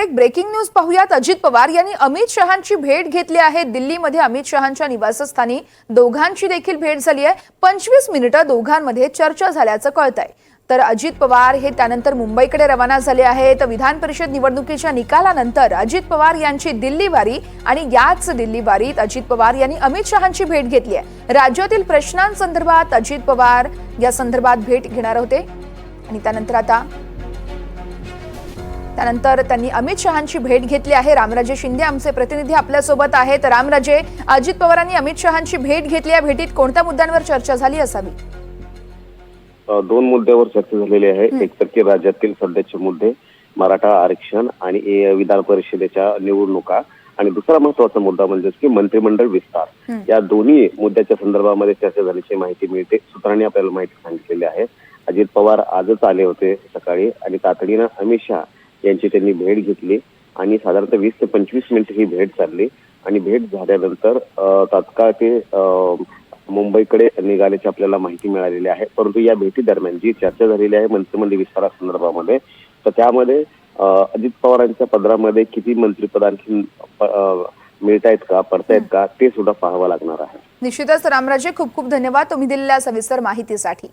एक breaking news पाहूयात. अजित पवार यांनी अमित शहांची भेट घेतली आहे. दिल्लीमध्ये अमित शहांच्या निवासस्थानी दोघांची देखील भेट झाली आहे. पंचवीस मिनिटं दोघांमध्ये चर्चा झाल्याचं कळत आहे तर अजित पवार हे त्यानंतर मुंबईकडे रवाना झाले आहेत. विधान परिषद निवडणुकीच्या निकालानंतर अजित पवार यांची दिल्ली वारी आणि याच दिल्ली वारीत अजित पवार यांनी अमित शहांची भेट घेतली आहे. राज्यातील प्रश्नांसंदर्भात अजित पवार या संदर्भात भेट घेणार होते. आणि त्यानंतर आता त्यानंतर त्यांनी अमित शहांची भेट घेतली आहे. रामराजे शिंदे आमचे प्रतिनिधी आपल्यासोबत आहेत. रामराजे अजित पवारांनी अमित शहांची भेट घेतली. या भेटीत कोणत्या मुद्द्यांवर चर्चा झाली असावी? दोन मुद्द्यावर चर्चा झालेली आहे. एक तर की राज्यातील सध्याचे मुद्दे मराठा आरक्षण आणि ए- विधान परिषदेच्या निवडणुका आणि दुसरा महत्त्वाचा मुद्दा म्हणजे की मंत्रिमंडळ विस्तार. या दोन्ही मुद्द्याच्या संदर्भामध्ये चर्चा झाल्याची माहिती मिळते. सूत्रांनी आपल्याला माहिती सांगितलेली आहे. अजित पवार आजच आले होते सकाळी आणि तातडीनं अमित शहा यांची त्यांनी भेट घेतली आणि साधारणतः वीस ते पंचवीस मिनिट ही भेट चालली. आणि भेट झाल्यानंतर तात्काळ ते मुंबईकडे निघाल्याची आपल्याला माहिती मिळालेली आहे. परंतु या भेटी दरम्यान जी चर्चा झालेली आहे मंत्रिमंडळ विस्तारासंदर्भामध्ये तर त्यामध्ये अजित पवारांच्या पदरामध्ये किती मंत्रिपद आणखी का पडतायत का ते सुद्धा पाहावं लागणार आहे. निश्चितच रामराजे खूप खूप धन्यवाद. तुम्ही दिलेल्या सविस्तर माहितीसाठी.